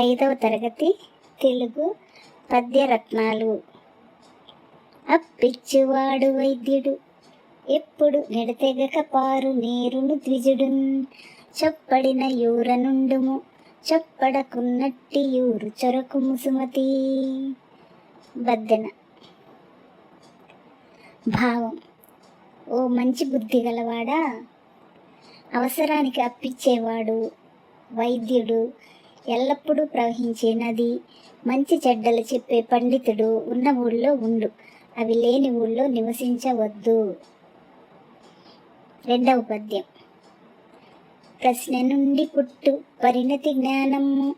ఐదవ తరగతి తెలుగు పద్యరత్నాలు. అప్పిచ్చువాడు వైద్యుడు ఎప్పుడు నిడతెగక పారు నేరును ద్విజుడున్ చొప్పడిన యూర నుండుము చొప్పడకున్నట్టి యూరు చొరకు ముసుమతి బద్దెన భావం. ఓ మంచి బుద్ధి గలవాడా? అవసరానికి అప్పిచ్చేవాడు వైద్యుడు ఎల్లప్పుడూ ప్రవహించే నది. మంచి చెడ్డలు చెప్పే పండితుడు ఉన్న ఊళ్ళో ఉండు. అవి లేని ఊళ్ళో నివసించవద్దు. రెండవ పద్యం. ప్రశ్న నుండి పుట్టు పరిణతి జ్ఞానము.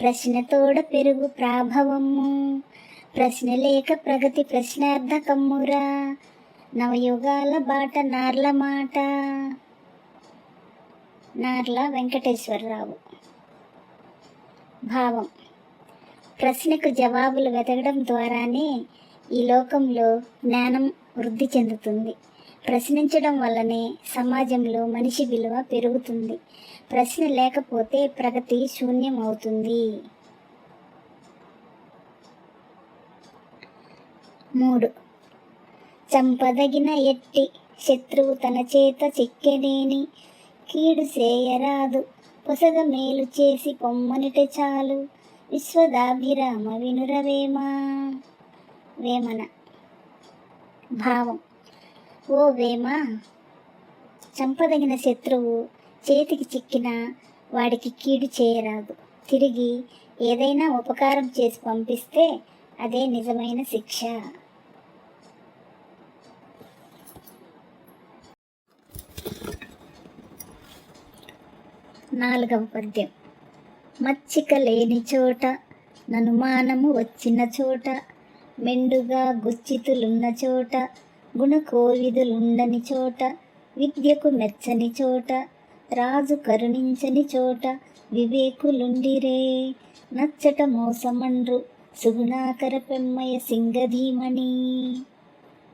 ప్రశ్నతోడ పెరుగు ప్రాభవము. ప్రశ్న లేక ప్రగతి ప్రశ్నార్థకమ్మురా నవయుగాల బాట నార్ల మాట. నార్ల వెంకటేశ్వరరావు. భావం. ప్రశ్నకు జవాబులు వెతకడం ద్వారానే ఈ లోకంలో జ్ఞానం వృద్ధి చెందుతుంది. ప్రశ్నించడం వల్లనే సమాజంలో మనిషి విలువ పెరుగుతుంది. ప్రశ్న లేకపోతే ప్రగతి శూన్యం అవుతుంది. మూడు. చంపదగిన ఎట్టి శత్రువు తన చేత చిక్కెనేని కీడు చేయరాదు. పొసగ మేలు చేసి పొమ్మనిట చాలు. విశ్వదాభిరామ వినురవేమా? వేమన. భావం. ఓ వేమ! చంపదగిన శత్రువు చేతికి చిక్కిన వాడికి కీడు చేయరాదు. తిరిగి ఏదైనా ఉపకారం చేసి పంపిస్తే అదే నిజమైన శిక్ష. నాలుగవ పద్యం. మచ్చిక లేని చోట ననుమానము వచ్చిన చోట మెండుగా గుచ్చితులున్న చోట గుణకోవిదులుండని చోట విద్యకు మెచ్చని చోట రాజు కరుణించని చోట వివేకులుండిరే. నచ్చట మోసమండ్రు సుగుణాకర పెమ్మయ సింగధీమణి.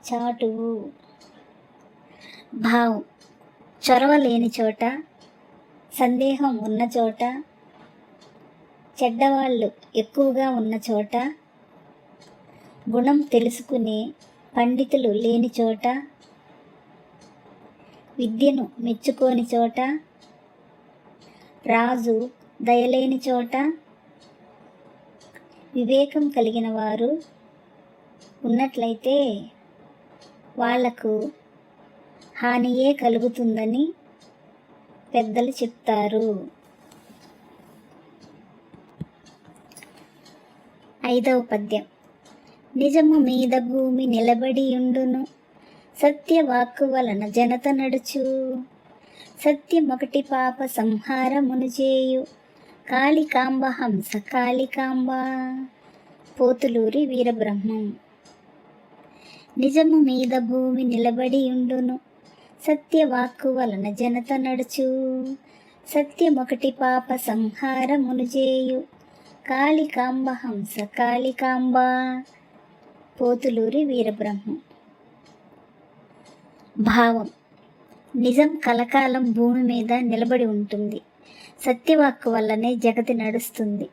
చాటువు భావం. చొరవ లేని చోట సందేహం ఉన్న చోట చెడ్డవాళ్ళు ఎక్కువగా ఉన్న చోట గుణం తెలుసుకునే పండితులు లేని చోట విద్యను మెచ్చుకోని చోట రాజు దయలేని చోట వివేకం కలిగిన వారు ఉన్నట్లయితే వాళ్ళకు హానియే కలుగుతుందని పెద్దలు చెప్తారు. ఐదవ పద్యం. నిజము మీద భూమి నిలబడి ఉండును. సత్యవాక్కు వలన జనత నడుచు. సత్యమొకటి పాప సంహారమును చేయు. కాళికాంబ హంస కాళికాంబ పోతులూరి వీరబ్రహ్మం. నిజము మీద భూమి నిలబడి ఉండును. సత్యవాక్కు వలన జనత నడుచు. సత్యమొకటి పాప సంహారమును చేయు. కాళికాంబ హంస కాళికాంబ. పోతులూరి వీరబ్రహ్మం. భావం. నిజం కలకాలం భూమి మీద నిలబడి ఉంటుంది. సత్యవాక్కు వల్లనే జగతి నడుస్తుంది.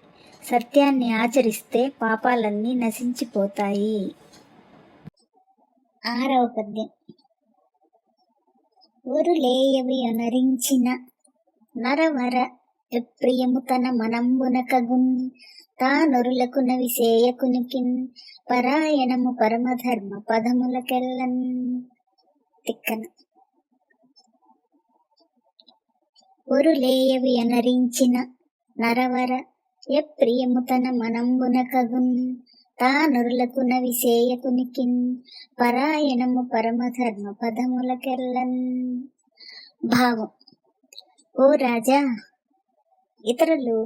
సత్యాన్ని ఆచరిస్తే పాపాలన్నీ నశించిపోతాయి. ఆరవ పద్యం. ఒరులేయవి అనరించిన నరవర ఎప్రియము తన మనంబునకగున్ తానొరులకు నవిసేయకునికిన్ పరాయణము పరమధర్మ పదములకెల్లన్ తిక్కన. ఒరులేయవి అనరించిన నరవర ఎప్రియము తన మనంబునకగున్ తానొరులకు నవిసేయకునికిన్ పరాయణము పరమధర్మ పదములకెల్లన్ భావం. ఓ రాజా ఇతరులు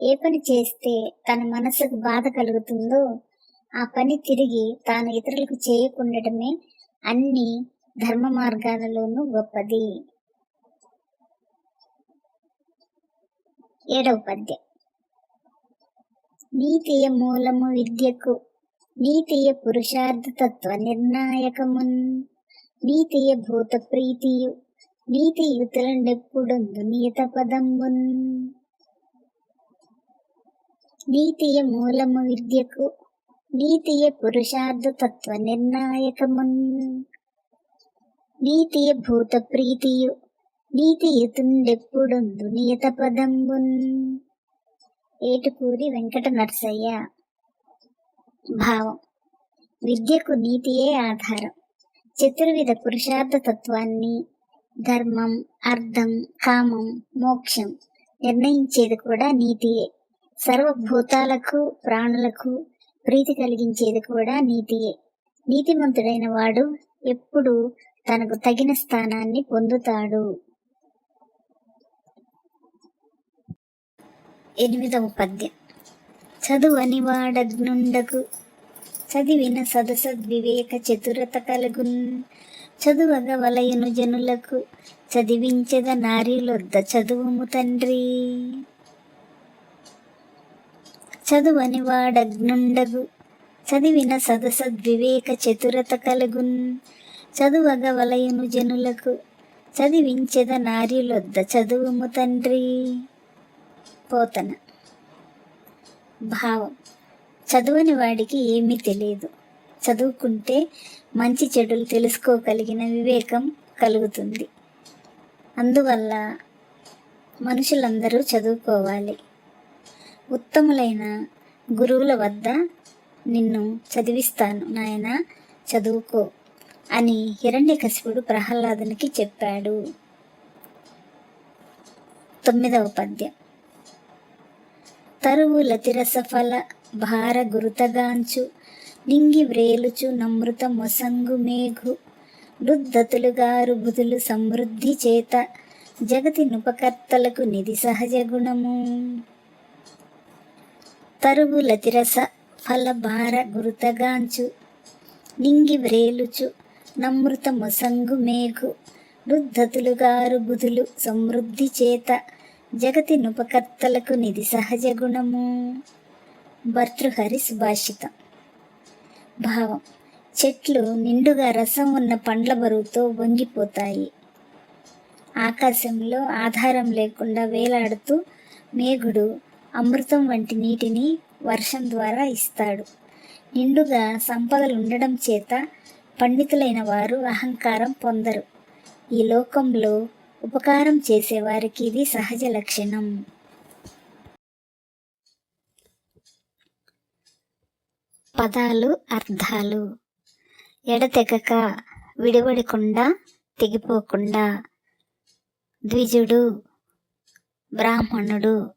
ఏ పని చేస్తే తన మనసుకు బాధ కలుగుతుందో ఆ పని తిరిగి తాను ఇతరులకు చేయకుండటమే అన్ని ధర్మ మార్గాలలోనూ గొప్పది. ఏడవ పద్యం. నీతియ మూలము విద్యకు నీతియ పురుషార్థ తత్వ నిర్ణాయకమున్. నీతియ భూత ప్రీతియు నీతియుతులండెప్పుడొందు నియత పదంబున్ నీతియ మూలము విద్యకు నీతియ పురుషార్థ తత్వ నిర్ణాయకమున్. నీతియ భూత ప్రీతియు నీతియుతుండెప్పుడొందు నియత పదంబున్ ఏటుకూరి వెంకట నరసయ్య. భావం. విద్యకు నీతియే ఆధారం. చతుర్విధ పురుషార్థ తత్వాన్ని ధర్మం అర్థం కామం మోక్షం నిర్ణయించేది కూడా నీతియే. సర్వభూతాలకు ప్రాణులకు ప్రీతి కలిగించేది కూడా నీతియే. నీతిమంతుడైన వాడు ఎప్పుడు తనకు తగిన స్థానాన్ని పొందుతాడు. ఎనిమిదవ పద్యం. చదువని వాడగ్నుండకు చదివిన సదసద్వివేక చతురత కలుగున్. చదువగ వలయను జనులకు చదివించద నారీలొద్ద చదువుము తండ్రి. చదువని వాడగ్నుండగు చదివిన సదసద్వివేక చతురత కలుగున్. చదువగ వలయను జనులకు చదివించద నారీలొద్ద చదువుము తండ్రి. పోతన. భావం. చదువని వాడికి ఏమీ తెలియదు. చదువుకుంటే మంచి చెడులు తెలుసుకోగలిగిన వివేకం కలుగుతుంది. అందువల్ల మనుషులందరూ చదువుకోవాలి. ఉత్తములైన గురువుల వద్ద నిన్ను చదివిస్తాను నాయన చదువుకో అని హిరణ్యకశిపుడు ప్రహ్లాదునికి చెప్పాడు. తొమ్మిదవ పద్యం. తరువుల తిరసఫల భార గురుతగాంచు నింగి వ్రేలుచు నమృత మొసంగు మేఘు రుద్ధతులుగారు బుధులు సమృద్ధి చేత జగతి నుపకర్తలకు నిధి సహజ గుణము. తరువుల తిరస ఫల భార గురుతగాంచు నింగి వ్రేలుచు నమృత మొసంగు మేఘు రుద్ధతులుగారు బుధులు సమృద్ధి చేత జగతినుపకర్తలకు నిధి సహజ గుణము. భర్తృహరి సుభాషితం. భావం. చెట్లు నిండుగా రసం ఉన్న పండ్ల బరువుతో వంగిపోతాయి. ఆకాశంలో ఆధారం లేకుండా వేలాడుతూ మేఘుడు అమృతం వంటి నీటిని వర్షం ద్వారా ఇస్తాడు. నిండుగా సంపదలు ఉండడం చేత పండితులైన వారు అహంకారం పొందరు. ఈ లోకంలో ఉపకారం చేసేవారికి ఇది సహజ లక్షణం. పదాలు అర్థాలు. ఎడతెగక విడివడకుండా తెగిపోకుండా. ద్విజుడు బ్రాహ్మణుడు.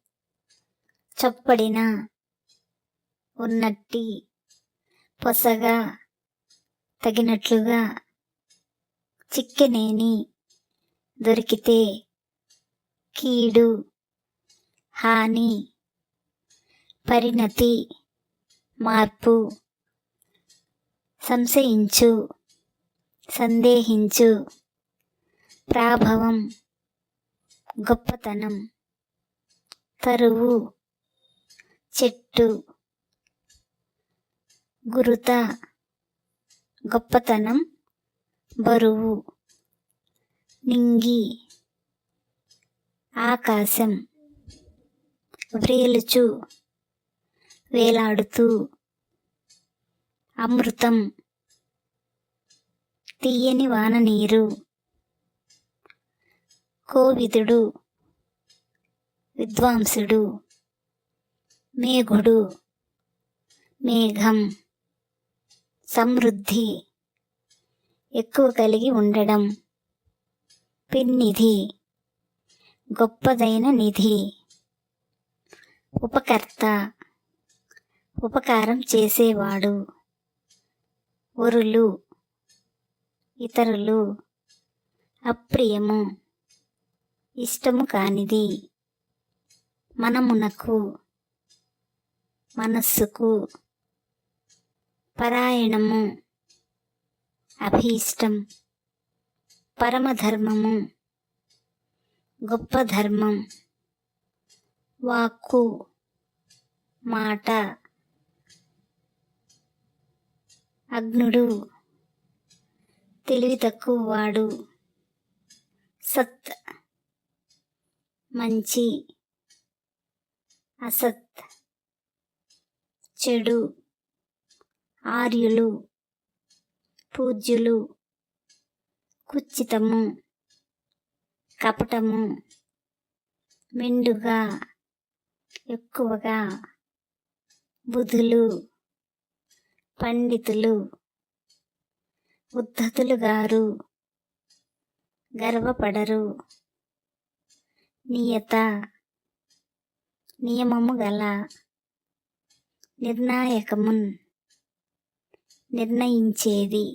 చొప్పడిన ఉన్నట్టి. పొసగా తగినట్లుగా. చిక్కినేని. దొరికితే కీడు హాని పరిణతి మార్పు సంశయించు సందేహించు ప్రాభవం గొప్పతనం తరువు చెట్టు గురుత గొప్పతనం బరువు. నింగి. ఆకాశం వ్రేలుచు వేలాడుతూ. అమృతం తీయని వాన నీరు కోవిదుడు విద్వాంసుడు. మేఘుడు మేఘం సమృద్ధి ఎక్కువ కలిగి ఉండడం. పిన్నిధి గొప్పదైన నిధి ఉపకర్త ఉపకారం చేసేవాడు ఒరులు ఇతరులు అప్రియము ఇష్టము కానిది మనమునకు మనస్సుకు పరాయణము అభీష్టం. పరమధర్మము. గొప్ప ధర్మం వాక్కు. మాట. అగ్నుడు తెలివి తక్కువ వాడు. సత్. మంచి. అసత్. చెడు. ఆర్యులు. పూజ్యులు. కుచితము కపటము మెండుగా ఎక్కువగా బుధులు పండితులు ఉద్ధతులు గారు గర్వపడరు నియత నియమము గల నిర్ణాయకమున్ నిర్ణయించేది.